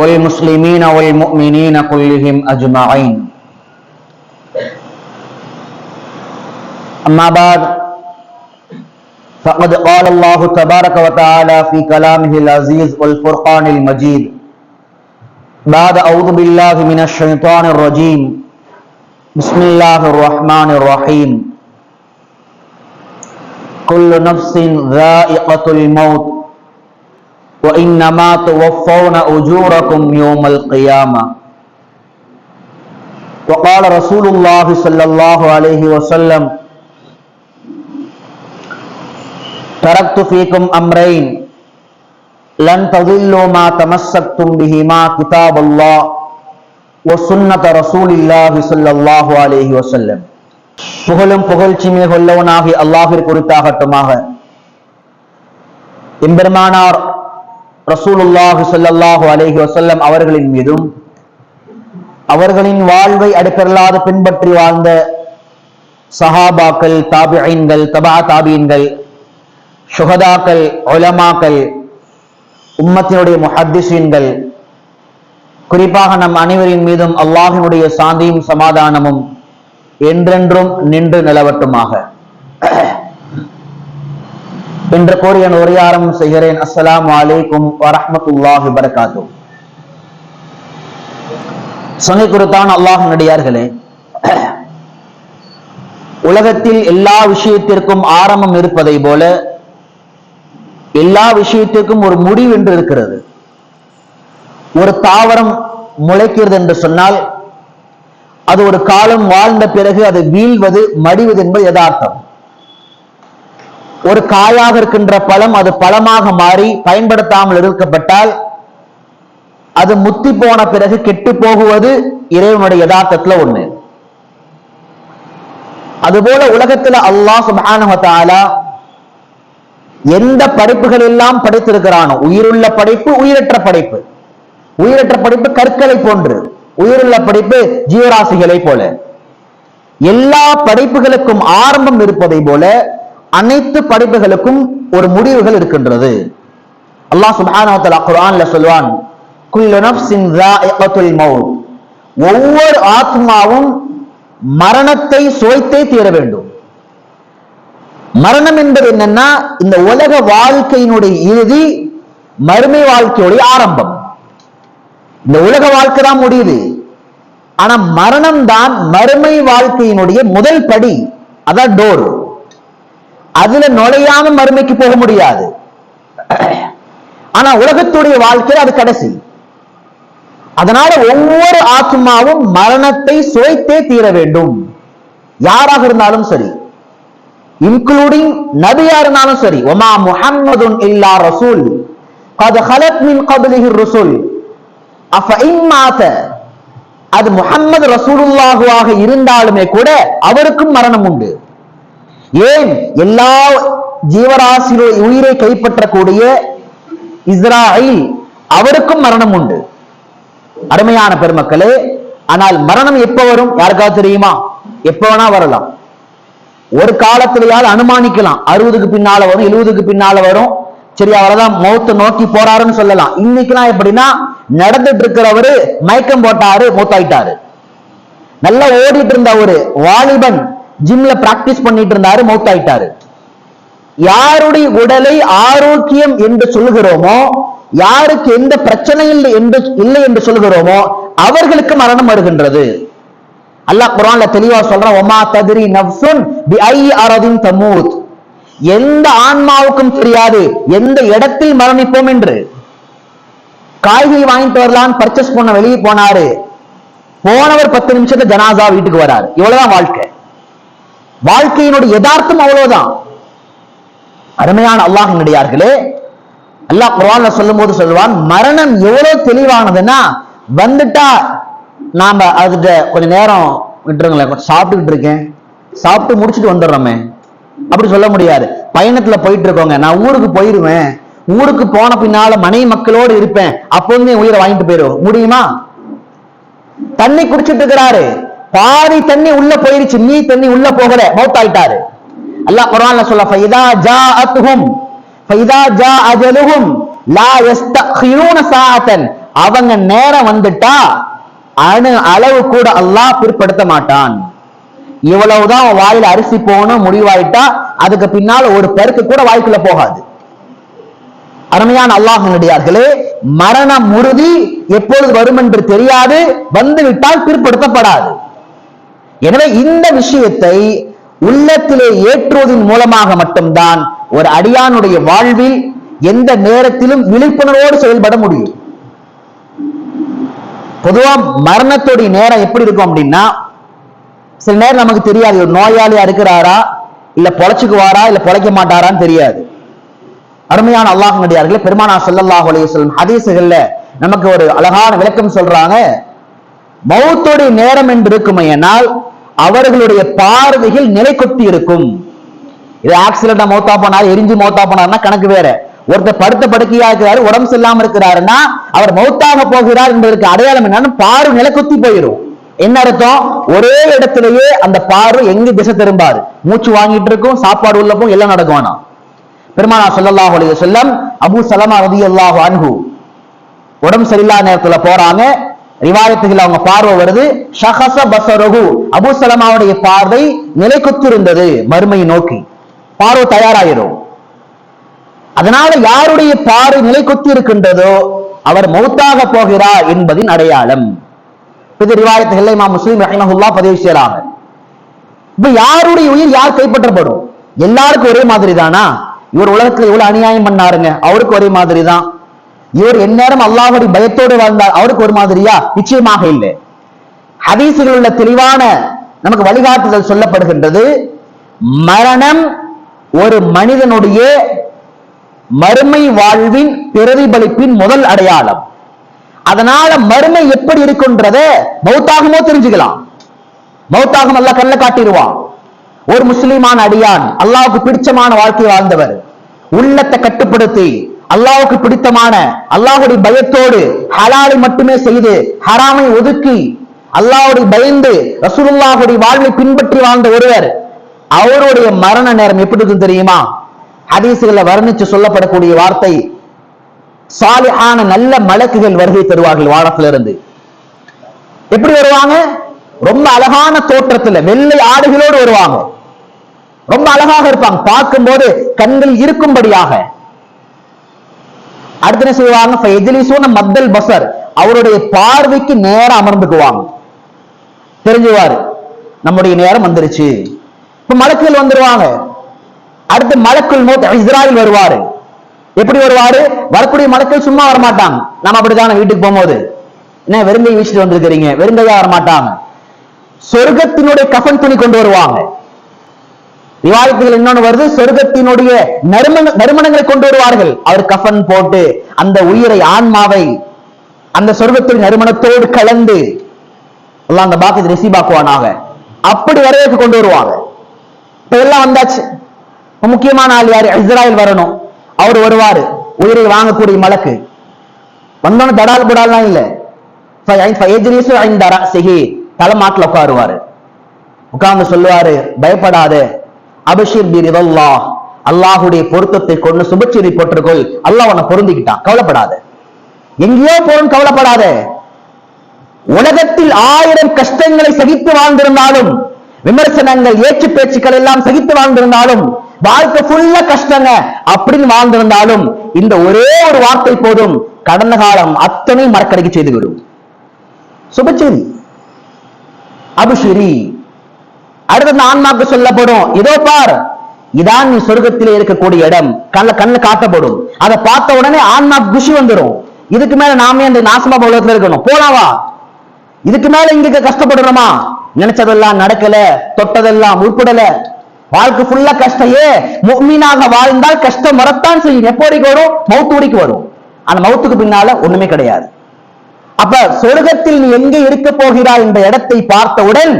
والمسلمين والمؤمنين كلهم أجمعين. أما بعد فقد قال الله تبارك وتعالى في كلامه العزيز والفرقان المجيد بعد أعوذ بالله من الشيطان الرجيم. بسم الله الرحمن الرحيم. كل نفس ذائقة الموت. وإنما توفون أجوركم يوم القيامة وقال رسول الله صلى الله عليه وسلم تركت فيكم أمرين لن تضلوا ما تمسكتم بهما كتاب الله وسنة رسول الله صلى الله عليه وسلم புகழும் புகழ்ச்சிமே கொல்லவனாகி அல்லாஹிற்கு குறித்தாகட்டுமாக எம்பெருமானார் ரசூலுல்லாஹு ஸல்லல்லாஹு அலேஹி வசல்லம் அவர்களின் மீதும் அவர்களின் வாழ்வை அடுக்கலாது பின்பற்றி வாழ்ந்த சஹாபாக்கள் தாபிஐன்கள் தபா தாபீன்கள் சுகதாக்கள் ஒலமாக்கள் உம்மத்தினுடைய முஹத்திசீன்கள் குறிப்பாக நம் அனைவரின் மீதும் அல்லாஹினுடைய சாந்தியும் சமாதானமும் என்றென்றும் நின்று நிலவட்டுமாக. என்று கூறிய என் உரையாரம் செய்கிறேன். அஸ்லாம் வலைக்கும் வரஹ்மத்துல்லாஹி வரகாத்து சொன்னை கொடுத்தான் அல்லாஹ் நடிகார்களே உலகத்தில் எல்லா விஷயத்திற்கும் ஆரம்பம் இருப்பதை போல எல்லா விஷயத்திற்கும் ஒரு முடிவு என்று இருக்கிறது. ஒரு தாவரம் முளைக்கிறது என்று சொன்னால் அது ஒரு காலம் வாழ்ந்த பிறகு அது வீழ்வது மடிவது என்பது யதார்த்தம். ஒரு காயாக இருக்கின்ற பழம் அது பழமாக மாறி பயன்படுத்தாமல் இருக்கப்பட்டால் அது முத்தி போன பிறகு கெட்டு போகுவது இறைவனுடைய யதார்த்தத்துல ஒண்ணு. அதுபோல உலகத்துல அல்லாஹ் சுப்ஹானஹு எந்த படைப்புகள் எல்லாம் படைத்திருக்கிறானோ உயிருள்ள படைப்பு உயிரற்ற படைப்பு. உயிரற்ற படைப்பு கற்களை போன்று உயிருள்ள படைப்பு ஜீவராசிகளை போல. எல்லா படைப்புகளுக்கும் ஆரம்பம் இருப்பதை போல அனைத்து படைப்புகளுக்கும் ஒரு முடிவுகள் இருக்கின்றது. அல்லாஹ் சுபானா குரான்ல சொல்வான் ஒவ்வொரு ஆத்மாவும் மரணத்தை சுவைத்தே தீர வேண்டும். மரணம் என்பது என்னன்னா இந்த உலக வாழ்க்கையினுடைய இறுதி மறுமை வாழ்க்கையுடைய ஆரம்பம். இந்த உலக வாழ்க்கை தான் முடியுது. ஆனா மரணம் தான் மறுமை வாழ்க்கையினுடைய முதல் படி அதான் டோர் அதுல நுழையாம மறுமைக்கு போக முடியாது. ஆனா உலகத்துடைய வாழ்க்கையில் அது கடைசி. அதனால ஒவ்வொரு ஆத்மாவும் மரணத்தை சுவைத்தே தீர வேண்டும். யாராக இருந்தாலும் சரி இன்க்ளூடிங் நபியா இருந்தாலும் சரி ஒமா முஹம்மது இல்லா ரசூல் கது ஹலத் மின் கபலிஹி ரசூல் அஃப இம்மாத அது முஹம்மது ரசூலுல்லாஹுவாக இருந்தாலுமே கூட அவருக்கும் மரணம் உண்டு. ஏன் எல்லா ஜீவராசிகளுடைய உயிரை கைப்பற்றக்கூடிய இஸ்ராயில் அவருக்கும் மரணம் உண்டு. அருமையான பெருமக்களே ஆனால் மரணம் எப்ப வரும்? யாருக்காவது தெரியுமா? எப்ப வேணா வரலாம். ஒரு காலத்திலேயால் அனுமானிக்கலாம். அறுபதுக்கு பின்னால வரும் எழுபதுக்கு பின்னால வரும். சரி அவரதான் மௌத்த நோக்கி போறாருன்னு சொல்லலாம். இன்னைக்கெல்லாம் எப்படின்னா நடந்துட்டு இருக்கிறவரு மயக்கம் போட்டாரு மூத்தாயிட்டாரு. நல்லா ஓடிட்டு இருந்த ஒரு வாலிபன் ஜிம்ல பிராக்டிஸ் பண்ணிட்டு இருந்தாரு மௌத்தாயிட்டாரு. யாருடைய உடலை ஆரோக்கியம் என்று சொல்லுகிறோமோ யாருக்கு எந்த பிரச்சனை இல்லை என்று இல்லை என்று சொல்லுகிறோமோ அவர்களுக்கு மரணம் வருகின்றது. அல்லாஹ் குரான்ல தெளிவா சொல்றான் ஒமா ததிரி நஃப்சுன் பி ஐ அரதின் தமூத். எந்த ஆன்மாவுக்கும் தெரியாது எந்த இடத்தில் மரணிப்போம் என்று. காய்கறி வாங்கிட்டு வரலான்னு பர்ச்சேஸ் பண்ண வெளியே போனாரு. போனவர் பத்து நிமிஷத்துல ஜனாசா வீட்டுக்கு வராரு. இவ்வளவுதான் வாழ்க்கை. வாழ்க்கையினுடைய யதார்த்தம் அவ்வளவுதான். அருமையான அல்லாஹினுடையார்களே அல்லாஹ் சொல்லும் போது சொல்லுவான் மரணம் எவ்வளவு தெளிவானதுன்னா வந்துட்டா நாம அதுகிட்ட கொஞ்ச நேரம் விட்டுருங்களேன் சாப்பிட்டுக்கிட்டு இருக்கேன். சாப்பிட்டு முடிச்சுட்டு வந்துடுறோமே. அப்படி சொல்ல முடியாது. பயணத்துல போயிட்டு இருக்கோங்க நான் ஊருக்கு போயிருவேன். ஊருக்கு போன பின்னால மனை மக்களோடு இருப்பேன். அப்போ உயிரை வாங்கிட்டு போயிடும் முடியுமா? தண்ணி குடிச்சிட்டு இருக்கிறாரு. பாதி தண்ணி உள்ள போயிருச்சு நீ தண்ணி உள்ள போகல மௌத்தாயிட்டாரு. அல்லா குரான்ல சொல்ல ஃபைதா ஜா அத்துஹும் ஃபைதா ஜா அஜலுஹும் லா யஸ்தஹிரூன சாஅத்தன். அவங்க நேரம் வந்துட்டா அணு அளவு கூட அல்லாஹ் பிற்படுத்த மாட்டான். இவ்வளவுதான் வாயில அரிசி போகணும் முடிவாயிட்டா அதுக்கு பின்னால ஒரு பெருக்கு கூட வாய்க்குள்ள போகாது. அருமையான அல்லாஹனுடையார்களே மரணம் உறுதி எப்பொழுது வரும் என்று தெரியாது வந்துவிட்டால் பிற்படுத்தப்படாது. எனவே இந்த விஷயத்தை உள்ளத்திலே ஏற்றுவதன் மூலமாக மட்டும்தான் ஒரு அடியானுடைய வாழ்வில் எந்த நேரத்திலும் விழிப்புணர்வோடு செயல்பட முடியும். பொதுவா மரணத்துடைய நேரம் எப்படி இருக்கும் அப்படின்னா சில நேரம் நமக்கு தெரியாது ஒரு நோயாளியா இருக்கிறாரா இல்ல பொழைச்சுக்குவாரா இல்ல பொழைக்க மாட்டாரான்னு தெரியாது. அருமையான அல்லாஹ் நடிகார்களே பெருமானா ஸல்லல்லாஹு அலையம் ஹதீசுகள்ல நமக்கு ஒரு அழகான விளக்கம் சொல்றாங்க. மௌத்துடைய நேரம் என்று இருக்குமையனால் அவர்களுடைய பார்வைகள் நிலை கொத்தி இருக்கும். இது ஆக்சிடென்டா மௌத்தா போனார் எரிஞ்சு மௌத்தா போனார்னா கணக்கு வேற. ஒருத்தர் படுத்த படுக்கையா இருக்கிறாரு உடம்பு சரியில்லாம இருக்கிறாருன்னா அவர் மௌத்தாக போகிறார் என்பதற்கு அடையாளம் என்னன்னு பார்வை நிலை கொத்தி போயிடும் என்ன அர்த்தம்? ஒரே இடத்திலேயே அந்த பார்வை எங்க திசை திரும்பாரு? மூச்சு வாங்கிட்டு இருக்கும் சாப்பாடு உள்ள போகும் எல்லாம் நடக்கும் ஆனா. பெருமானா ஸல்லல்லாஹு அலைய சொல்லம் அபு சலமா ரலியல்லாஹு அன்ஹு உடம்பு சரியில்லாத நேரத்துல போறாங்க ரிவாயத்துகள் அவங்க பார்வை வருது. ஷஹச பசரகு அபு சலமாவுடைய பார்வை நிலை இருந்தது மறுமையை நோக்கி. பார்வை தயாராயிரும். அதனால யாருடைய பார்வை நிலைக்குத்தி இருக்கின்றதோ அவர் மௌத்தாக போகிறார் என்பதின் அடையாளம். இது ரிவாயத்துகளை இமாம் முஸ்லீம் ரஹிமஹுல்லா பதிவு செய்யறாங்க இப்ப யாருடைய உயிர் யார் கைப்பற்றப்படும்? எல்லாருக்கும் ஒரே மாதிரி தானா இவர் உலகத்துல இவ்வளவு அநியாயம் பண்ணாருங்க? அவருக்கு ஒரே மாதிரி தான் இவர் எந்நேரம் அல்லாஹுடைய பயத்தோடு வாழ்ந்தார் அவருக்கு ஒரு மாதிரியா? நிச்சயமாக இல்லை. ஹதீசுகள் உள்ள தெளிவான நமக்கு வழிகாட்டுதல் சொல்லப்படுகின்றது. மரணம் ஒரு மனிதனுடைய மறுமை வாழ்வின் பிரதிபலிப்பின் முதல் அடையாளம். அதனால மறுமை எப்படி இருக்குன்றத மௌத்தாகமோ தெரிஞ்சுக்கலாம். மௌத்தாகம் அல்ல கல்ல காட்டிடுவான். ஒரு முஸ்லிமான அடியான் அல்லாவுக்கு பிடிச்சமான வாழ்க்கை வாழ்ந்தவர் உள்ளத்தை கட்டுப்படுத்தி அல்லாவுக்கு பிடித்தமான அல்லாஹுடைய பயத்தோடு ஹலாலை மட்டுமே செய்து ஹராமை ஒதுக்கி அல்லாவுடைய பயந்து ரசூலுல்லாஹுடைய வாழ்வை பின்பற்றி வாழ்ந்த ஒருவர் அவருடைய மரண நேரம் எப்படி இருக்கும் தெரியுமா? ஹதீசுகளை வர்ணிச்சு சொல்லப்படக்கூடிய வார்த்தை சாலிஹான நல்ல மலக்குகள் வருகை தருவார்கள் வானத்திலிருந்து. எப்படி வருவாங்க? ரொம்ப அழகான தோற்றத்துல வெள்ளை ஆடுகளோடு வருவாங்க. ரொம்ப அழகாக இருப்பாங்க. பார்க்கும்போது கண்கள் இருக்கும்படியாக. அடுத்து என்ன செய்வாங்க? மத்தல் பசர் அவருடைய பார்வைக்கு நேரம் அமர்ந்துக்குவாங்க. தெரிஞ்சுவாரு. நம்முடைய நேரம் வந்துருச்சு. இப்ப மலக்குகள் வந்துருவாங்க. அடுத்து மலக்குள் மூத்த இஸ்ராயில் வருவாரு. எப்படி வருவாரு? வரக்கூடிய மலக்கள் சும்மா வர மாட்டாங்க நம்ம அப்படித்தானே வீட்டுக்கு போகும்போது. என்ன வெறுங்கை வீசிட்டு வந்திருக்கிறீங்க. வெறுங்கையா வர மாட்டாங்க சொர்க்கத்தினுடைய கஃன் துணி கொண்டு வருவாங்க. ரிவாயத்துகள் இன்னொன்னு வருது சொர்க்கத்தினுடைய நறுமண நறுமணங்களை கொண்டு வருவார்கள். அவர் கஃபன் போட்டு அந்த உயிரை ஆன்மாவை அந்த சொர்க்கத்தின் நறுமணத்தோடு கலந்து எல்லாம் அந்த ரிசீவ் ஆக்குவானாக. அப்படி வரவேற்க கொண்டு வருவாங்க. இப்ப எல்லாம் வந்தாச்சு. முக்கியமான ஆள் யாரு? இஸ்ராயல் வரணும். அவர் வருவாரு. உயிரை வாங்கக்கூடிய மலக்கு. வந்தோன்னு தடால் புடால்லாம் இல்லை. ஃபயஜ்லிசு ஐந்த தலைமாட்டில் உட்காருவாரு. உட்கார்ந்து சொல்லுவாரு பயப்படாது. அபிஷிர் பி ரிதல்லாஹ் அல்லாஹ்வுடைய பொருத்தத்தை கொண்டு சுபச்செய்தி போட்டுக்கொள் அல்லாஹ் உன்னை பொருந்திக்கிட்டான். கவலைப்படாத. எங்கேயோ போறோம் கவலைப்படாத. உலகத்தில் ஆயிரம் கஷ்டங்களை சகித்து வாழ்ந்திருந்தாலும் விமர்சனங்கள் ஏற்று பேச்சுக்கள் எல்லாம் சகித்து வாழ்ந்திருந்தாலும் வாழ்க்கை ஃபுல்லா கஷ்டங்க அப்படின்னு வாழ்ந்திருந்தாலும் இந்த ஒரே ஒரு வார்த்தை போதும் கடந்த காலம் அத்தனை மறக்கடைக்கு செய்து விடும். சுபச்செய்தி. அபிஷிரி. அடுத்து அந்த ஆன்மாக்கு சொல்லப்படும். இதோ பார். இதான் நீ சொர்க்கத்திலே இருக்கக்கூடிய இடம். கண்ணுல கண்ணுல காட்டப்படும். அதை பார்த்த உடனே ஆன்மா குஷி வந்துடும் இதுக்கு மேல நாமே அந்த நாசமா உலகத்துல இருக்கணும். போலாவா இதுக்கு மேல இங்க கஷ்டப்படுறோமா நினைச்சதெல்லாம் நடக்கல. தொட்டதெல்லாம் உட்படல. வாழ்க்கை ஃபுல்லா கஷ்டையே. மீனாக வாழ்ந்தால் கஷ்டம் வரத்தான் செய்யும். எப்போ வரைக்கும் வரும்? மௌத்து வரைக்கும் வரும். அந்த மௌத்துக்கு பின்னால ஒண்ணுமே கிடையாது. அப்ப சொர்க்கத்தில் நீ எங்கே இருக்க போகிறாய் என்ற இடத்தை பார்த்தவுடன்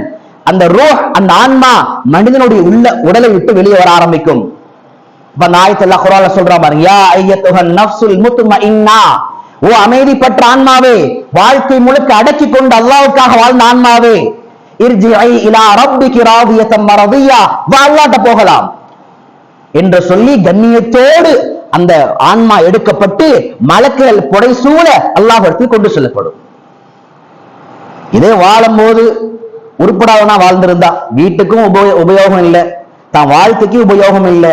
அந்த ரூ அந்த ஆன்மா மனிதனுடைய உள்ள உடலை விட்டு வெளியே வர ஆரம்பிக்கும். இப்ப அந்த சொல்றா பாருங்க யா ஐயத்துஹன் நஃப்ஸுல் முத்மஇன்னா. ஓ அமைதி பெற்ற ஆன்மாவே வாழ்க்கை முழுக்க அடக்கி கொண்டு அல்லாவுக்காக வாழ்ந்த ஆன்மாவே இர்ஜிஐ இலா ரப்பிகி ராதியத்தம் மரதியா. வாழாட்ட போகலாம். என்று சொல்லி கண்ணியத்தோடு அந்த ஆன்மா எடுக்கப்பட்டு மலக்குகள் புடைசூழ அல்லாஹ்விடத்தில் கொண்டு செல்லப்படும். இதே வாழும் போது உருப்படாதனா வாழ்ந்திருந்தா வீட்டுக்கும் உபயோ உபயோகம் இல்லை. தான் வாழ்க்கைக்கு உபயோகம் இல்லை.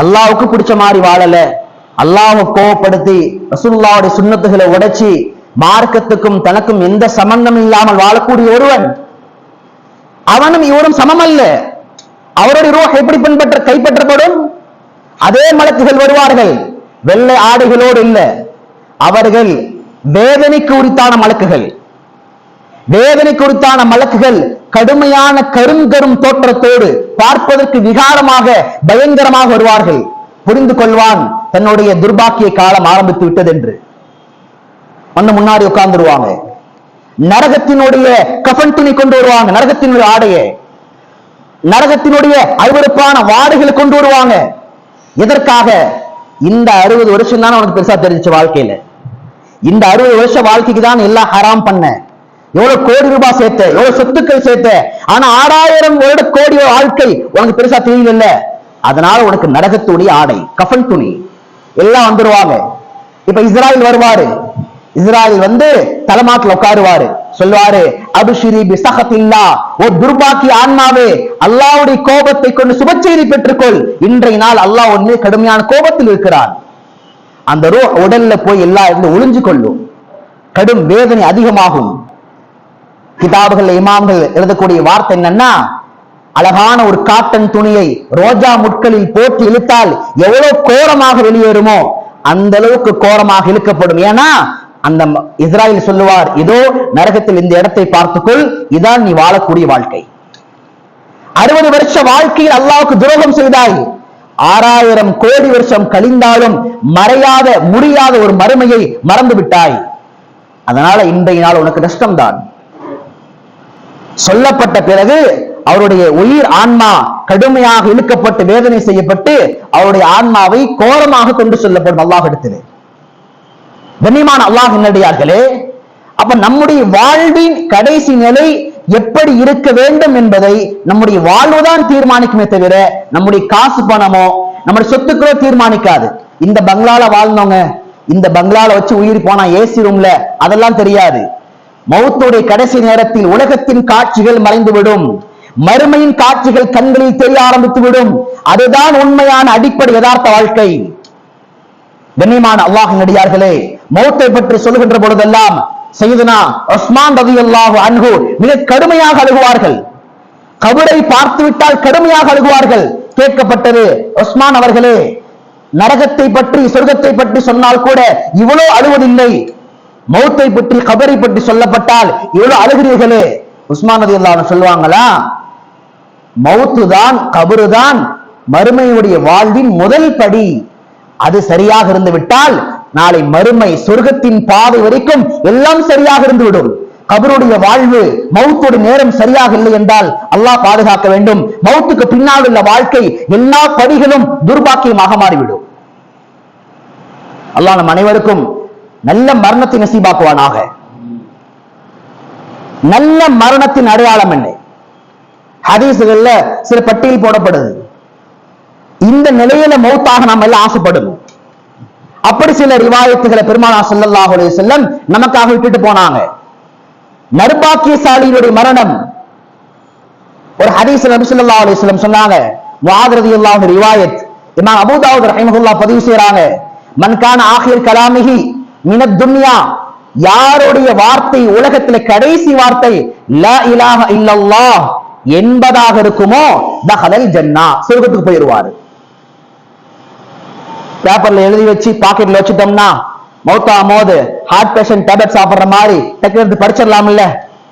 அல்லாவுக்கு பிடிச்ச மாதிரி வாழல. அல்லாவை கோவப்படுத்தி ரசுல்லாவுடைய சுண்ணத்துகளை உடைச்சி மார்க்கத்துக்கும் தனக்கும் எந்த சம்பந்தம் இல்லாமல் வாழக்கூடிய ஒருவன் அவனும் இவரும் சமமல்ல. அவருடைய ரூஹ் எப்படி பின்பற்ற கைப்பற்றப்படும்? அதே மலக்குகள் வருவார்கள். வெள்ளை ஆடைகளோடு இல்ல. அவர்கள் வேதனைக்கு உரித்தான மலக்குகள். வேதனை குறித்தான மலக்குகள் கடுமையான கருங்கரும் தோற்றத்தோடு பார்ப்பதற்கு விகாரமாக பயங்கரமாக வருவார்கள். புரிந்து கொள்வான் தன்னுடைய துர்பாக்கிய காலம் ஆரம்பித்து விட்டது என்று முன்னாடி உட்கார்ந்துருவாங்க. நரகத்தினுடைய கஃபன் துணி கொண்டு வருவாங்க நரகத்தினுடைய ஆடையை. நரகத்தினுடைய அருவருப்பான வாடைகளை கொண்டு வருவாங்க. எதற்காக? இந்த அறுபது வருஷம் தான் உனக்கு பெருசா தெரிஞ்சு வாழ்க்கையில. இந்த அறுபது வருஷ வாழ்க்கைக்கு தான் எல்லாம் ஹராம் பண்ண. எவ்வளவு கோடி ரூபாய் சேர்த்த எவ்வளவு சொத்துக்கள் சேர்த்த. ஆனா ஆறாயிரம் வருட கோடி வாழ்க்கை உனக்கு பெருசா தெரியல அதனால உனக்கு நரகத்துடைய ஆடை கஃன் துணி எல்லாம் வந்துருவாங்க. இப்ப இஸ்ராயல் வருவாரு. இஸ்ராயல் வந்து தலைமாட்டில் உட்காருவாரு. சொல்லுவாரு அபிஷிரி பிசகத்தில்லா ஓ துர்பாக்கி ஆன்மாவே அல்லாவுடைய கோபத்தை கொண்டு சுபச்செய்தி பெற்றுக்கொள். இன்றைய நாள் அல்லாஹ் ஒன்று கடுமையான கோபத்தில் இருக்கிறான். அந்த ரோ உடல்ல போய் எல்லா இருந்து ஒளிஞ்சு கொள்ளும். கடும் வேதனை அதிகமாகும். கிதாபுகள் இமாம்கள் எழுதக்கூடிய வார்த்தை என்னன்னா அழகான ஒரு காட்டன் துணியை ரோஜா முட்களில் போட்டு இழுத்தால் எவ்வளவு கோரமாக வெளியேறுமோ அந்த அளவுக்கு கோரமாக இழுக்கப்படும். ஏன்னா அந்த இஸ்ராயல் சொல்லுவார் இதோ நரகத்தில் இந்த இடத்தை பார்த்துக்கொள் இதான் நீ வாழக்கூடிய வாழ்க்கை. அறுபது வருஷ வாழ்க்கையில் அல்லாவுக்கு துரோகம் செய்தாய். ஆறாயிரம் கோடி வருஷம் கழிந்தாலும் மறையாத முடியாத ஒரு மறுமையை மறந்து விட்டாய் அதனால இன்றைய நாள் உனக்கு நஷ்டம்தான். சொல்லப்பட்ட பிறகு அவருடைய உயிர் ஆன்மா கடுமையாக இழுக்கப்பட்டு வேதனை செய்யப்பட்டு அவருடைய ஆன்மாவை கோரமாக கொண்டு சொல்லப்படும் அல்லாஹ் அல்லாஹிடத்திலே கண்ணியமான அல்லாஹ் என்னடியார்களே அப்ப நம்முடைய வாழ்வின் கடைசி நிலை எப்படி இருக்க வேண்டும் என்பதை நம்முடைய வாழ்வுதான் தீர்மானிக்குமே தவிர நம்முடைய காசு பணமோ நம்முடைய சொத்துக்களோ தீர்மானிக்காது. இந்த பங்களால வாழ்ந்தவங்க இந்த பங்களால வச்சு உயிர் போனா ஏசி ரூம்ல அதெல்லாம் தெரியாது. மௌத்துடைய கடைசி நேரத்தில் உலகத்தின் காட்சிகள் மறைந்துவிடும். மறுமையின் காட்சிகள் கண்களில் தெரிய ஆரம்பித்து விடும் அதுதான் உண்மையான அடிப்படை யதார்த்த வாழ்க்கை. கண்ணியமான அல்லாஹ் நடிகார்களே மௌத்தை பற்றி சொல்லுகின்ற பொழுதெல்லாம் செய்தனா உஸ்மான் ரலியல்லாஹு அன்ஹு மிக கடுமையாக அழுகுவார்கள். கபரை பார்த்து விட்டால் கடுமையாக அழுகுவார்கள். கேட்கப்பட்டது உஸ்மான் அவர்களே நரகத்தை பற்றி சொர்க்கத்தை பற்றி சொன்னால் கூட இவ்வளவு அழுவதில்லை. மௌத்தை பற்றி கபரை பற்றி சொல்லப்பட்டால் இவ்வளவு அழுகிறீர்களே உஸ்மான் ரலியல்லாஹு சொல்லுவாங்களா? மௌத்து தான் கபரு தான் மறுமையுடைய வாழ்வின் முதல் படி. அது சரியாக இருந்து விட்டால் நாளை மறுமை சொர்க்கத்தின் பாதை வரைக்கும் எல்லாம் சரியாக இருந்து விடும் கபருடைய வாழ்வு மௌத்தோட நேரம் சரியாக இல்லை என்றால் அல்லாஹ் பாதுகாக்க வேண்டும். மௌத்துக்கு பின்னால் உள்ள வாழ்க்கை எல்லா படிகளும் துர்பாக்கியமாக மாறிவிடும். அல்லாஹ் நம் அனைவருக்கும் நல்ல மரணத்தை நசீபாக்குவானாக. நல்ல மரணத்தின் அடையாளம் என்ன? ஹதீசுகள்ல சில பட்டியல் போடப்படுது. இந்த நிலையில மௌத்தாக நாம் எல்லாம் ஆசைப்படணும். அப்படி சில ரிவாயத்துகளை பெருமானா ஸல்லல்லாஹு செல்லம் நமக்காக விட்டுட்டு போனாங்க. நர்பாக்கியசாலியினுடைய மரணம். ஒரு ஹதீஸ் நபி சொல்லா அலைஹி சொன்னாங்க. முஆத் இல்லாத ரிவாயத். இமாம் அபூ ரஹிமகுல்லா பதிவு செய்யறாங்க மன்கான ஆகிய ஆகிர் மினத் துன்யா. யாருடைய வார்த்தை உலகத்துல கடைசி வார்த்தை? லா இலாஹ இல்லல்லா என்பதாக இருக்குமோ? தஹலல் ஜன்னா. சொர்க்கத்துக்கு போயிருவாரு. பேப்பர்ல எழுதி வச்சு பாக்கெட்ல வச்சுட்டோம்னா மௌத்தா மோது ஹார்ட் பேஷண்ட் டேப்லெட் சாப்பிடுற மாதிரி டக்குனு எடுத்து படிச்சிடலாம்ல?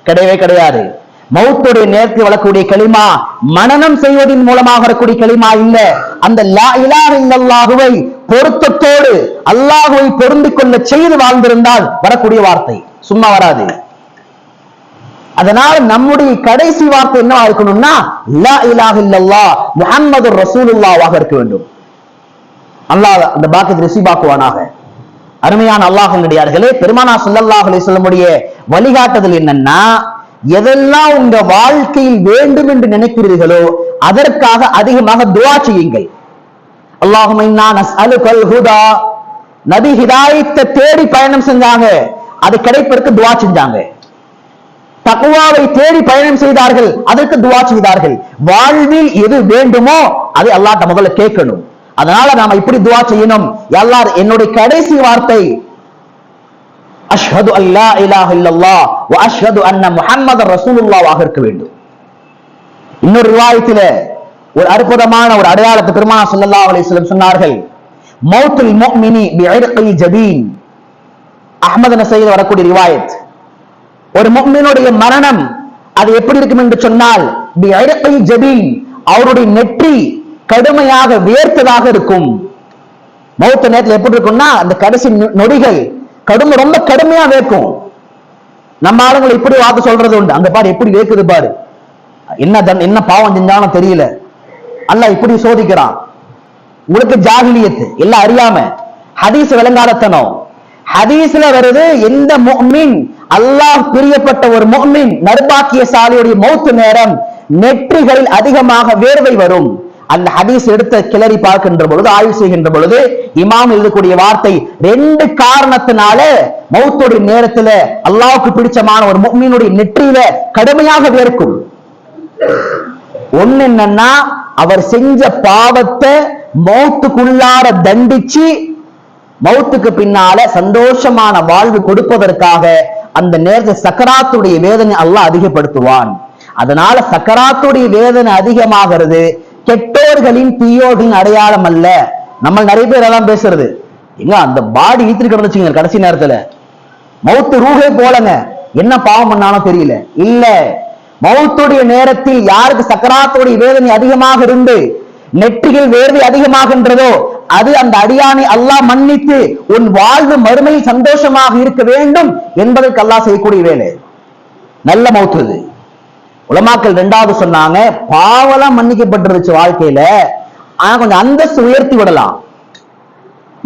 கிடையவே கிடையாது. மௌத்துடைய நேரத்தில் வளரக்கூடிய களிமா மனனம் செய்வதன் மூலமாக வரக்கூடிய களிமா இல்ல. அந்த லா இலாஹ இல்லல்லாஹுவை பொருத்தத்தோடு அல்லாஹுவை பொருந்திக் கொள்ள செய்து வாழ்ந்திருந்தால் வரக்கூடிய வார்த்தை. சும்மா வராது. அதனால நம்முடைய கடைசி வார்த்தை என்னவா இருக்கணும்னா லா இலாஹ இல்லல்லா முஹம்மது ரசூலுல்லாவாக இருக்க வேண்டும். அல்லாஹ் அந்த பாக்கியத்தை ரிசீவாக்குவானாக அருமையான அல்லாஹங்கடியார்களே பெருமானா ஸல்லல்லாஹு சொல்ல முடிய வழிகாட்டுதல் என்னன்னா எதெல்லாம் உங்க வாழ்க்கையில் வேண்டும் என்று நினைக்கிறீர்களோ அதற்காக அதிகமாக துவா செய்யுங்கள். அல்லாஹும் ஹுதா. நபி ஹிதாயத்தை தேடி பயணம் செஞ்சாங்க. அது கிடைப்பதற்கு துவா செஞ்சாங்க. தக்குவாவை தேடி பயணம் செய்தார்கள். அதற்கு துவா செய்தார்கள். வாழ்வில் எது வேண்டுமோ அதை அல்லாட்ட முதல்ல கேட்கணும். அதனால நாம இப்படி துவா செய்யணும். எல்லார் என்னுடைய கடைசி வார்த்தை. அஷ்ஹது அல்லா இலாஹ இல்லல்லா வ அஷ்ஹது அன்ன முஹம்மது ரசூலுல்லாஹ்வாக இருக்க வேண்டும். இன்னொரு ரிவாயத்தில ஒரு அற்புதமான ஒரு அடையாளத்தை பெருமானா ஸல்லல்லாஹு அவளை வஸல்லம் சொன்னார்கள். மௌத்துல் பி பிஇர்கில் ஜபீன். அஹ்மது நசையில் வரக்கூடிய ரிவாயத். ஒரு மொம்மினுடைய மரணம் அது எப்படி இருக்கும் என்று சொன்னால் பிஅர்கில் ஜபீன் அவருடைய நெற்றி கடுமையாக வியர்த்ததாக இருக்கும். மௌத்த நேரத்தில் எப்படி இருக்கும்னா அந்த கடைசி நொடிகள் கடுமை ரொம்ப கடுமையா வேர்க்கும் நம்ம ஆளுங்களை இப்படி வார்த்தை சொல்றது உண்டு. அங்க பாரு எப்படி வேக்குது பாரு. என்ன என்ன பாவம் செஞ்சாலும் தெரியல. அல்ல இப்படி சோதிக்கிறான். உங்களுக்கு ஜாகிலியத்து எல்லாம் அறியாம. ஹதீஸ் விளங்காதத்தனம். ஹதீஸ்ல வருது எந்த முஃமின் அல்லாஹ் பிரியப்பட்ட ஒரு மொமின் நர்பாக்கிய சாலையுடைய மௌத்து நேரம் நெற்றிகளில் அதிகமாக வேர்வை வரும். அந்த ஹதீஸ் எடுத்த கிளறி பார்க்கின்ற பொழுது ஆய்வு செய்கின்ற பொழுது இமாம் எழுதக்கூடிய வார்த்தை ரெண்டு காரணத்தினால மௌத்துடைய நேரத்துல அல்லாவுக்கு பிடிச்சமான ஒரு முஃமினுடைய நெற்றியில கடுமையாக வேர்க்கும். ஒண்ணு என்னன்னா அவர் செஞ்ச பாவத்தை மௌத்துக்குள்ளார தண்டிச்சு மௌத்துக்கு பின்னால சந்தோஷமான வாழ்வு கொடுப்பதற்காக அந்த நேரத்தை சக்கராத்துடைய வேதனை அல்லாஹ் அதிகப்படுத்துவான். அதனால சக்கராத்துடைய வேதனை அதிகமாகிறது கெட்டோர்களின் தீயோர்களின் அடையாளம் அல்ல. நம்ம நிறைய பேர் அதான் பேசுறது. எங்க அந்த பாடி இழுத்துட்டு கிடந்துச்சுங்க கடைசி நேரத்துல. மௌத்து ரூஹே போலங்க. என்ன பாவம் பண்ணாலும் தெரியல. இல்ல. மௌத்துடைய நேரத்தில் யாருக்கு சக்கராத்துடைய வேதனை அதிகமாக இருந்து நெற்றியில் வேர்வை அதிகமாகின்றதோ அது அந்த அடியானை அல்லாஹ் மன்னித்து உன் வாழ்வு மறுமையில் சந்தோஷமாக இருக்க வேண்டும் என்பதற்கு அல்லாஹ் செய்யக்கூடிய வேலை. நல்ல மௌத்துது உலமாக்கள் ரெண்டாவது சொன்னாங்க பாவலாம் மன்னிக்கப்பட்டிருச்சு வாழ்க்கையில ஆனா கொஞ்சம் அந்தஸ்து உயர்த்தி விடலாம்.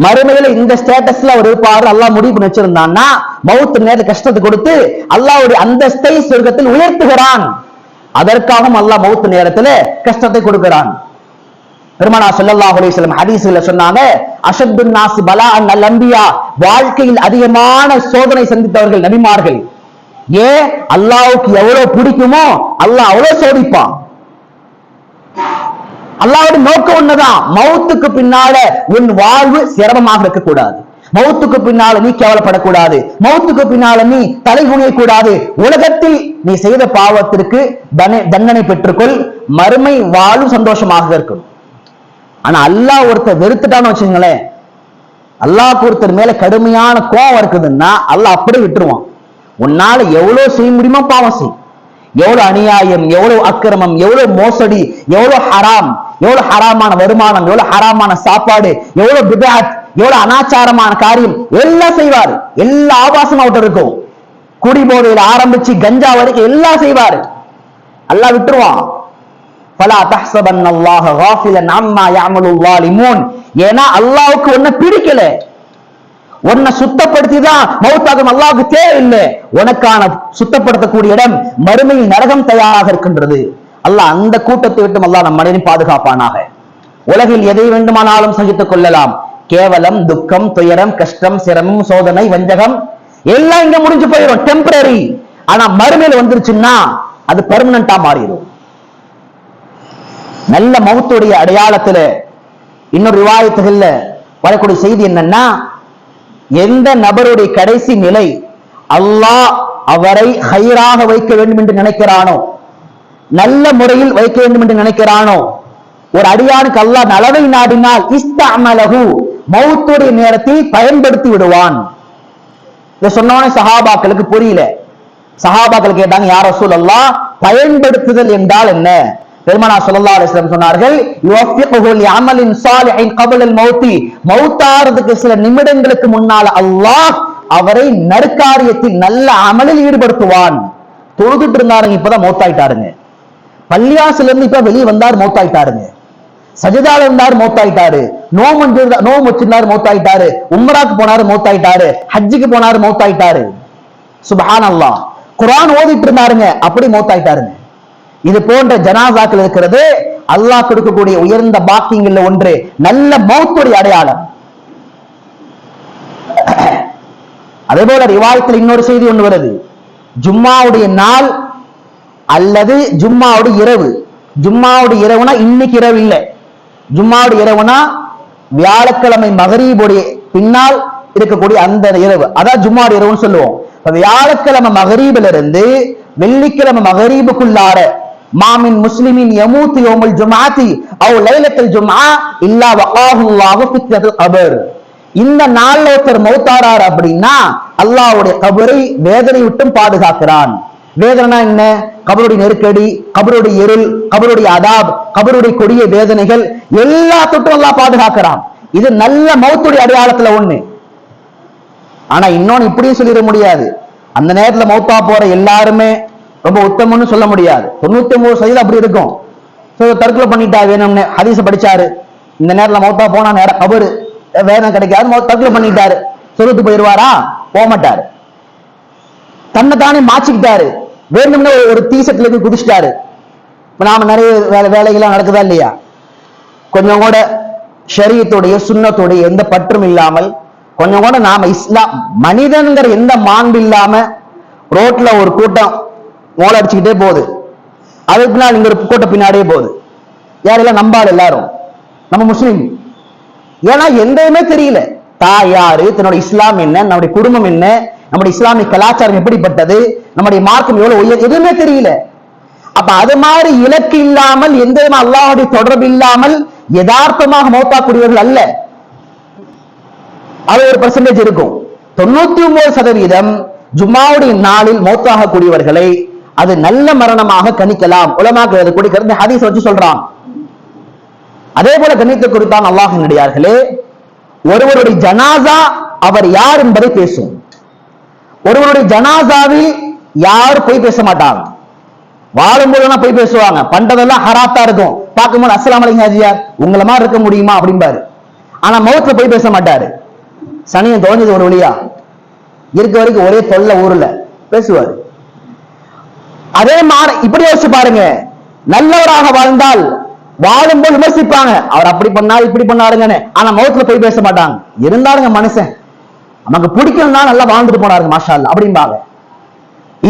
மறுமையில இந்த ஸ்டேட்டஸ்ல அவர் இருப்பாரு அல்லாஹ் முடிவு பண்ணி வச்சிருந்தான்னா மவுத்து நேரத்தை கஷ்டத்தை கொடுத்து அல்லாவுடைய அந்தஸ்தை சொர்க்கத்தில் உயர்த்துகிறான். அதற்காகவும் அல்லாஹ் மவுத்து நேரத்துல கஷ்டத்தை கொடுக்கிறான். பெருமானா ஸல்லல்லாஹு அலிஸ்லம் ஹரிசுல ஹதீஸ்ல சொன்னாங்க அஷத்துன் நாசி பலா அன் அம்பியா வாழ்க்கையில் அதிகமான சோதனை சந்தித்தவர்கள் நபிமார்கள். ஏன்? அல்லாவுக்கு எவ்வளவு பிடிக்குமோ அல்லாஹ் அவ்வளவு சோதிப்பான். அல்லாவோட நோக்கம் ஒண்ணுதான். மௌத்துக்கு பின்னால உன் வாழ்வு சிரமமாக இருக்கக்கூடாது. மௌத்துக்கு பின்னால நீ கேவலப்படக்கூடாது. மௌத்துக்கு பின்னால நீ தலை கூடாது உலகத்தில் நீ செய்த பாவத்திற்கு தண்டனை பெற்றுக்கொள். மறுமை வாழும் சந்தோஷமாக இருக்கும். ஆனா அல்லாஹ் ஒருத்தர் வெறுத்துட்டான்னு வச்சுங்களேன் அல்லாஹ் ஒருத்தர் மேல கடுமையான கோவம் இருக்குதுன்னா அல்லாஹ் அப்படியே விட்டுருவான். உன்னால எவ்வளவு செய்ய முடியுமோ பாவம் செய். எவ்வளவு அநியாயம் எவ்வளவு அக்கிரமம் எவ்வளவு மோசடி எவ்வளவு ஹராம் எவ்வளவு ஹராமான வருமானம் எவ்வளவு ஹராமான சாப்பாடு எவ்வளவு பிபாத் எவ்வளவு அனாச்சாரமான காரியம் எல்லாம் செய்வாரு. எல்லா ஆபாசம் அவட்ட இருக்கும். குடி போதையில ஆரம்பிச்சு கஞ்சா வரைக்கும் எல்லாம் செய்வாரு. அல்லாஹ் விட்டுருவான். பலா தஹ்சபன் அல்லாஹ் காஃபிலன் அம்மா யாமலு ஸாலிமூன். ஏன்னா அல்லாவுக்கு ஒன்ன பிடிக்கல. உன்னை சுத்தப்படுத்தி தான் மௌத்தாகும் அல்லாவுக்கு தேவையில்லை. உனக்கான சுத்தப்படுத்தக்கூடிய இடம் மறுமையில் நரகம் தயாராக இருக்கின்றது. அல்லாஹ் அந்த கூட்டத்தை விட்டு அல்லாஹ் நம் மனிதனை பாதுகாப்பானாக. உலகில் எதை வேண்டுமானாலும் சகித்துக் கொள்ளலாம். கேவலம் துக்கம் துயரம் கஷ்டம் சிரமம் சோதனை வஞ்சகம் எல்லாம் இங்க முடிஞ்சு போயிடும் டெம்பரரி ஆனா மறுமையில் வந்துருச்சுன்னா அது பெர்மனண்டா மாறிடும். நல்ல மௌத்துடைய அடையாளத்துல இன்னொரு ரிவாயத்துகள்ல வரக்கூடிய செய்தி என்னன்னா எந்த நபருடைய கடைசி நிலை அல்லாஹ் அவரை ஹைராக வைக்க வேண்டும் என்று நினைக்கிறானோ நல்ல முறையில் வைக்க வேண்டும் என்று நினைக்கிறானோ? ஒரு அடியானுக்கு அல்லா நலவை நாடினால் இஸ்தமலகு மௌத்துடைய நேரத்தை பயன்படுத்தி விடுவான். இதை சொன்னவனே சஹாபாக்களுக்கு புரியல. சஹாபாக்கள் கேட்டாங்க யார் ரசூல் பயன்படுத்துதல் என்றால் என்ன? பெருமனா சொல்லா அலைஹி சொன்னார்கள் யுவஃபிகுஹு லிஅமலின் ஸாலிஹின் மௌத்தி. மௌத்தாறதுக்கு சில நிமிடங்களுக்கு முன்னால அல்லாஹ் அவரை நற்காரியத்தில் நல்ல அமலில் ஈடுபடுத்துவான். தொழுதுட்டு இருந்தாருங்க இப்பதான் மௌத்தாயிட்டாருங்க. பள்ளியாசுல இருந்து இப்ப வெளியே வந்தார் மௌத்தாயிட்டாருங்க. சஜிதால இருந்தார் மௌத்தாயிட்டாரு. நோம் நோம் வச்சிருந்தாரு மௌத்தாயிட்டாரு. உம்ராக்கு போனாரு மௌத்தாயிட்டாரு. ஹஜ்ஜுக்கு போனாரு மௌத்தாயிட்டாரு. சுபஹான் அல்லாஹ் குரான் ஓதிட்டு இருந்தாருங்க அப்படி மௌத்தாயிட்டாருங்க. இது போன்ற ஜனாசாக்கள் இருக்கிறது அல்லாஹ் கொடுக்கக்கூடிய உயர்ந்த பாக்கியங்கள்ல ஒன்று நல்ல மௌத்துடைய அடையாளம். அதே போல ரிவாயத்தில் இன்னொரு செய்தி ஒன்று வருது. ஜும்மாவுடைய நாள் அல்லது ஜும்மாவோட இரவு. ஜும்மாவோட இரவுனா இன்னைக்கு இரவு இல்லை. ஜும்மாவோட இரவுனா வியாழக்கிழமை மகரீபுடைய பின்னால் இருக்கக்கூடிய அந்த இரவு. அதான் ஜும்மாவுடைய இரவுன்னு சொல்லுவோம். வியாழக்கிழமை மகரீபில இருந்து வெள்ளிக்கிழமை மகரீபுக்குள்ளார மாமின் முஸ்லிமின் யமூத் யோமுல் ஜுமாத்தி அவ் லைலத்தில் ஜுமா இல்லா வகாஹுல்லாஹு ஃபித்னத்துல் கபர் இந்த நாள்ல ஒருத்தர் மௌத்தாரார் அப்படின்னா அல்லாஹ்வுடைய கபரை வேதனை விட்டும் பாதுகாக்கிறான். வேதனைனா என்ன? கபருடைய நெருக்கடி கபருடைய இருள் கபருடைய அதாப் கபருடைய கொடிய வேதனைகள் எல்லா தொட்டும் பாதுகாக்கிறான். இது நல்ல மௌத்துடைய அடையாளத்துல ஒண்ணு. ஆனா இன்னொன்னு இப்படியும் சொல்லிட முடியாது. அந்த நேரத்துல மௌத்தா போற எல்லாருமே ரொம்ப உத்தமம்னு சொல்ல முடியாது. தொண்ணூத்தி ஒன்பது சதவீதம் அப்படி இருக்கும். ஸோ தற்கொலை பண்ணிட்டா வேணும்னு ஹதீஸ படிச்சாரு. இந்த நேரத்துல மௌத்தா போனா நேரம் கபரு வேதனை கிடைக்காது தற்கொலை பண்ணிட்டாரு. சொல்லிட்டு போயிருவாரா? போக மாட்டாரு தன்னை தானே மாச்சிக்கிட்டாரு வேணும்னா ஒரு- ஒரு தீசத்துல போய் குதிச்சிட்டாரு. இப்ப நாம நிறைய வேலை வேலைகள்லாம் நடக்குதா இல்லையா? கொஞ்சம் கூட ஷரியத்துடைய சுண்ணத்துடைய எந்த பற்றும் இல்லாமல் கொஞ்சம் கூட நாம இஸ்லாம் மனிதன்கிற எந்த மாண்பு இல்லாம ரோட்ல ஒரு கூட்டம் மோள அடிச்சுக்கிட்டே போகுது. அதுக்கு பின்னால் இங்க ஒரு கூட்டம் பின்னாடியே போகுது. யாரெல்லாம் நம்பாது எல்லாரும்? நம்ம முஸ்லீம். ஏன்னா எந்தமே தெரியல. தாய் யாரு? தன்னோட இஸ்லாம் என்ன? நம்முடைய குடும்பம் என்ன? நம்முடைய இஸ்லாமிய கலாச்சாரம் எப்படிப்பட்டது? நம்முடைய மார்க்கம் எவ்வளவு உயர் எதுவுமே தெரியல. அப்ப அது மாதிரி இலக்கு இல்லாமல் எந்த விதமான தொடர்பு இல்லாமல் யதார்த்தமாக மௌத்தாக்கூடியவர்கள் அல்ல. அது ஒரு பர்சன்டேஜ் இருக்கும். தொண்ணூத்தி ஒன்பது சதவீதம் ஜும்மாவுடைய நாளில் மௌத்தாக கூடியவர்களை அது நல்ல மரணமாக கணிக்கலாம். உலமாக்கள் அது ஹதீஸ் வச்சு சொல்றான் அதே போல கணித்து குறித்தான் அல்லாஹ் நடிகார்களே ஒருவருடைய ஜனாசா அவர் யார் என்பதை பேசும். ஒருவருடைய ஜனாசாவில் யார் போய் பேச மாட்டாங்க. வாழும்போதெல்லாம் போய் பேசுவாங்க. பண்றதெல்லாம் ஹராத்தா இருக்கும். பார்க்கும்போது அஸ்லாம் அலைக்கும் ஹாஜியார் உங்களை மாதிரி இருக்க முடியுமா? அப்படிம்பாரு. ஆனா மௌத்துல போய் பேச மாட்டாரு. சனியை தொலைஞ்சது ஒரு வழியா? இருக்க வரைக்கும் ஒரே தொல்லை ஊர்ல. பேசுவாரு. அதே மாதிரி இப்படி யோசிச்சு பாருங்க. நல்லவராக வாழ்ந்தால் வாழும்போது விமர்சிப்பாங்க. அவர் அப்படி பண்ணாரு இப்படி பண்ணாருங்கன்னு. ஆனா மௌத்துல போய் பேச மாட்டாங்க. இருந்தாருங்க மனுஷன் நமக்கு பிடிக்கும்னா நல்லா வாழ்ந்துட்டு போனாருங்க மாஷால் அப்படிம்பாங்க.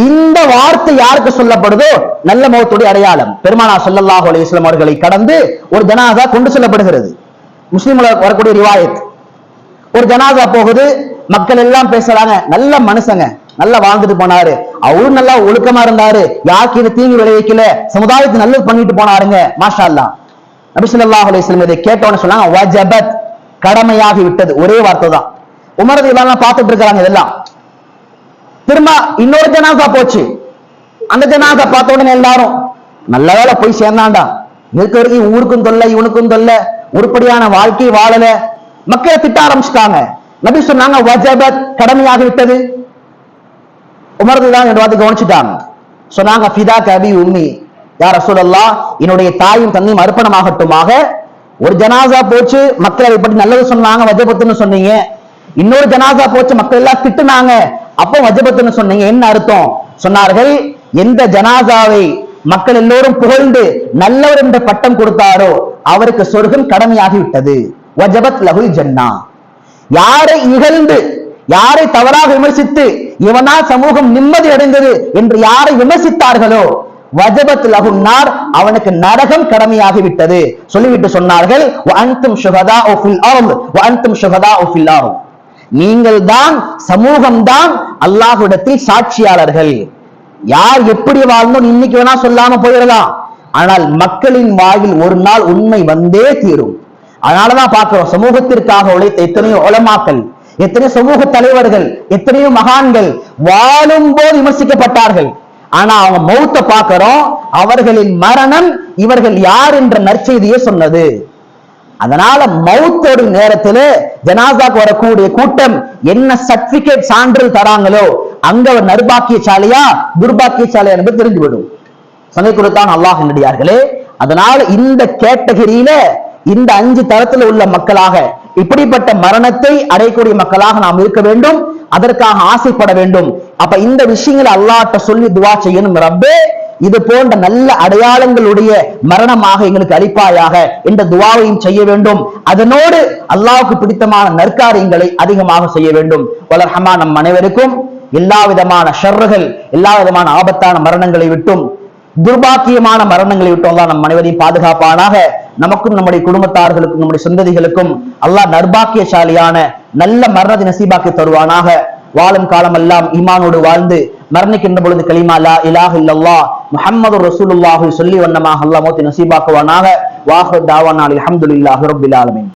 இந்த வார்த்தை யாருக்கு சொல்லப்படுதோ? நல்ல முகத்துடைய அடையாளம். பெருமானா சொல்லல்லாஹு அலி இஸ்லாம் அவர்களை கடந்து ஒரு ஜனாதா கொண்டு செல்லப்படுகிறது. முஸ்லிம்ல வரக்கூடிய ரிவாயத். ஒரு ஜனாதா போகுது மக்கள் எல்லாம் பேசுறாங்க நல்ல மனுஷங்க நல்லா வாழ்ந்துட்டு போனாரு. அவரும் நல்லா ஒழுக்கமா இருந்தாரு. யாருக்கு இது தீங்கு விளைவிக்கல. சமுதாயத்துக்கு நல்லது பண்ணிட்டு போனாருங்க மாஷா அல்லாஹ் நபி ஸல்லல்லாஹு அலைஹி இதை கேட்டோன்னு சொன்னாங்க கடமையாகி விட்டது. ஒரே வார்த்தை தான் உமரது ரலியல்லாஹு பார்த்துட்டு இருக்கிறாங்க இதெல்லாம். திரும்ப இன்னொரு ஜனாசா போச்சு. அந்த ஜனாசா பார்த்த உடனே எல்லாரும் நல்ல வேலை போய் சேர்ந்தாண்டா இருக்க வரைக்கும் ஊருக்கும் தொல்லை இவனுக்கும் தொல்லை. உருப்படியான வாழ்க்கை வாழல. மக்களை திட்ட ஆரம்பிச்சிட்டாங்க. நபி சொன்னாங்க வஜபத் கடமையாகி விட்டது. உமரது தான் ரெண்டு வார்த்தை கவனிச்சுட்டாங்க. சொன்னாங்க ஃபிதா கபி உம்மி. யார் ரசூலல்லாஹ் என்னுடைய தாயும் தந்தையும் அர்ப்பணமாகட்டுமாக. ஒரு ஜனாசா போச்சு. மக்கள் எப்படி பற்றி நல்லது சொன்னாங்க வஜபத்துன்னு சொன்னீங்க. இன்னொரு ஜனாசா போச்சு மக்கள் எல்லாம் திட்டுனாங்க. அப்போ வஜபத்துன்னு சொன்னீங்க என்ன அர்த்தம்? சொன்னார்கள் எந்த ஜனாசாவை மக்கள் எல்லோரும் புகழ்ந்து நல்லவர் என்ற பட்டம் கொடுத்தாரோ அவருக்கு சொர்க்கம் கடமையாகிவிட்டது. வஜபத் லகுல் ஜன்னா. யாரை இகழ்ந்து யாரை தவறாக விமர்சித்து இவனால் சமூகம் நிம்மதி அடைந்தது என்று யாரை விமர்சித்தார்களோ வஜபத் லகுன்னார் அவனுக்கு நரகம் கடமையாகிவிட்டது. சொல்லிவிட்டு சொன்னார்கள் நீங்கள் தான் சமூகம் தான் அல்லாஹ்விடத்தில் சாட்சியாளர்கள். யார் எப்படி வாழணும் இன்னைக்கு வேணா சொல்லாம போயிடலாம். ஆனால் மக்களின் வாயில் ஒரு நாள் உண்மை வந்தே தீரும். அதனாலதான் பார்க்கிறோம் சமூகத்திற்காக உழைத்த எத்தனையோ உலமாக்கல் எத்தனையோ சமூக தலைவர்கள் எத்தனையோ மகான்கள் வாழும் போது விமர்சிக்கப்பட்டார்கள். ஆனா அவங்க மௌத்த பார்க்கிறோம் அவர்களின் மரணம் இவர்கள் யார் என்ற நற்செய்தியை சொன்னது. அதனால மவுத்தோட நேரத்துல ஜனாசாக்கு வரக்கூடிய கூட்டம் என்ன சர்டிபிகேட் சான்றிதழ் தராங்களோ அங்க ஒரு நர்பாக்கியசாலியா துர்பாக்கியசாலியா என்பது தெரிந்துவிடும். சங்கை கொடுத்தான் அல்லாஹ் நடிகார்களே அதனால இந்த கேட்டகரியில இந்த அஞ்சு தரத்துல உள்ள மக்களாக இப்படிப்பட்ட மரணத்தை அடையக்கூடிய மக்களாக நாம் இருக்க வேண்டும் அதற்காக ஆசைப்பட வேண்டும். அப்ப இந்த விஷயங்களை அல்லாட்ட சொல்லி துவா செய்யணும் ரப்பே. இது போன்ற நல்ல அடையாளங்களுடைய மரணமாக எங்களுக்கு அளிப்பாயாக என்ற துவாவையும் செய்ய வேண்டும். அதனோடு அல்லாவுக்கு பிடித்தமான நற்காரியங்களை அதிகமாக செய்ய வேண்டும். வளர்ஹமா நம் அனைவருக்கும் எல்லா விதமான ஷர்றுகள் எல்லா விதமான ஆபத்தான மரணங்களை விட்டும் துர்பாக்கியமான மரணங்களை விட்டு அல்லா நம் அனைவரையும் பாதுகாப்பானாக. நமக்கும் நம்முடைய குடும்பத்தார்களுக்கும் நம்முடைய சந்ததிகளுக்கும் அல்லாஹ் நர்பாக்கியசாலியான நல்ல மரணத்தை நசீபாக்கி தருவானாக. வாழும் காலமெல்லாம் ஈமானோடு வாழ்ந்து மரணிக்கின்ற பொழுது கலிமா லா இலாஹ் இல்லல்லா முஹம்மது ரசூலுல்லாஹு சொல்லி வண்ணமாக அல்லாஹ் மோத்தி நசீபாக்குவானாக. வாஹு தாவானால் அல்ஹம்துலில்லாஹி ரப்பில் ஆலமின்.